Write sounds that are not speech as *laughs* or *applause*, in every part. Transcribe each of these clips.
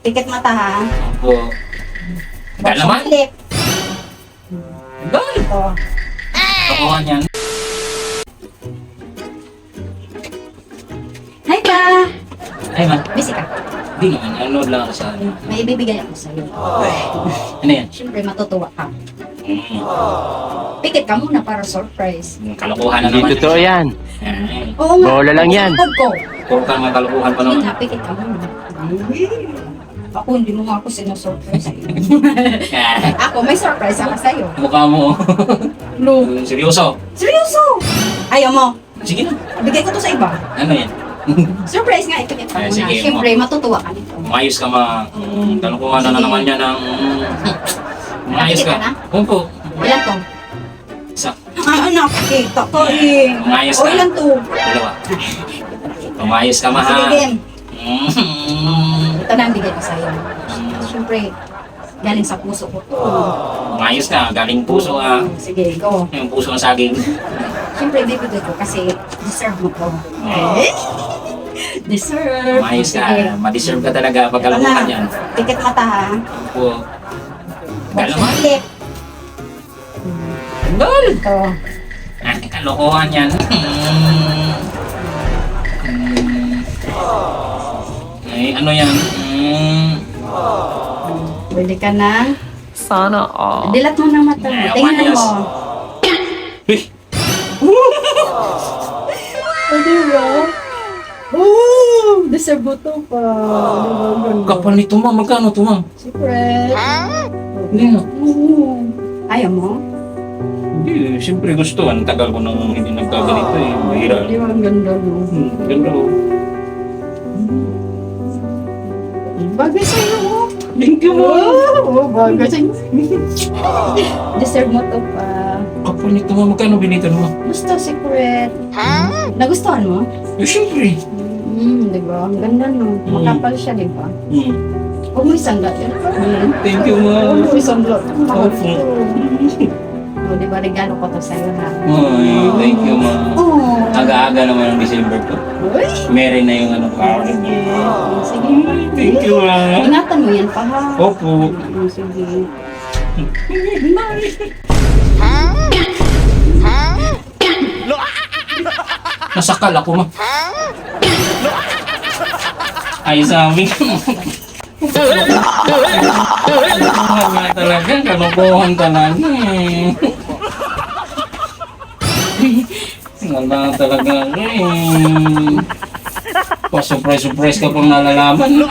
Pikit mata ha. Opo. Gal naman. Lip. Gal. Ito. Kakuha niyan. Hi ka! Ay man. Busy ka. Hindi naman. Nanonood lang ako sa ano. May ibibigay ako sa'yo. Ano yan? Siyempre matutuwa ka. Mm. Pikit ka muna para surprise. Yung Kalokohan na Hindi naman. totoo yan. Ay. Oo nga. Bola lang yan. Pag ko. Puro ka naman kalokohan pa naman. nga, pikit ka muna. Ako, hindi mo nga ako sinusurprise. *laughs* ako, may surprise ako sa'yo. Mukha mo. Lu. Seryoso. Seryoso! Ayaw mo. Sige na. Bigay ko to sa iba. Ano yan? *laughs* Surprise nga, ipikit ka Eh, muna. sige, Siyempre, matutuwa ka nito. Umayos ka ma. Mm, Kalokohan na na naman yan ng... *laughs* Umayos ka. Nakikita na? Opo. Ilan to? Isa. Ah, nakikita ko eh. Umayos O, ka. ilan to? Dalawa. Umayos ka ma. Sige, ha? game. Mm. Ito na ang bigay ko sa'yo. Siyempre, galing sa puso ko to. Umayos ka. Galing puso ah. Sige, go. Yung puso ng saging. Siyempre, bibigay ko kasi deserve mo to. Eh? Deserve. Umayos ka. Sige. Ma-deserve ka talaga pag na. kalokohan yan. Pikit mata ha. Opo. Gal Buksan naman. lip. Gal. Ito. Ah, kalokohan yan. Mm. Ay, ano yan? Mm. Bili ka na. Sana all. Dilat mo ng mata mo. Tingnan mo. Uy, O, diba? Oh, deserve to pa. Kapal nito ma'am. Magkano to ma'am? Secret. Hindi na. Oo. Ayaw mo? Hindi, siyempre gusto. Ang tagal ko nang hindi nagkaganito eh. Mahira. Di ba ang ganda mo? Hmm, ganda oh. Bagay sa'yo mo. Thank you ma'am. Oo, bagay sa'yo. Deserve mo to pa. Kapal nito ma'am. Magkano binitan mo? Basta secret. Nagustuhan mo? Eh, siyempre. Hmm, di ba? Ang ganda no. Makapal siya, di ba? Hmm. Huwag mo isang dot. Yan. Thank you Huwag ma'am. mo isang dot. Mahal Opo. To. O, di ba? Regalo ko to sa'yo ha. Ay, thank you ma'am. Oh. Aga-aga naman ang December ko. Uy. Meron na yung ano card. Sige. Thank you ma'am. Ingatan mo yan pa ha. Opo. Mm, Sige. Nasakal ako ma'am. Ay, sabi ko. Kalokohan nga talaga. Kalokohan talaga eh. Wala talaga eh. Pa-surprise-surprise ka pang nalalaman.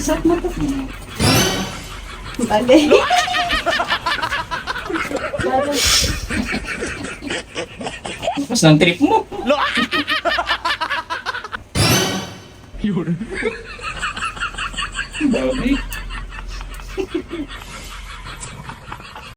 Suot mo to. Bagay. Mas ng trip mo. *laughs* Dami.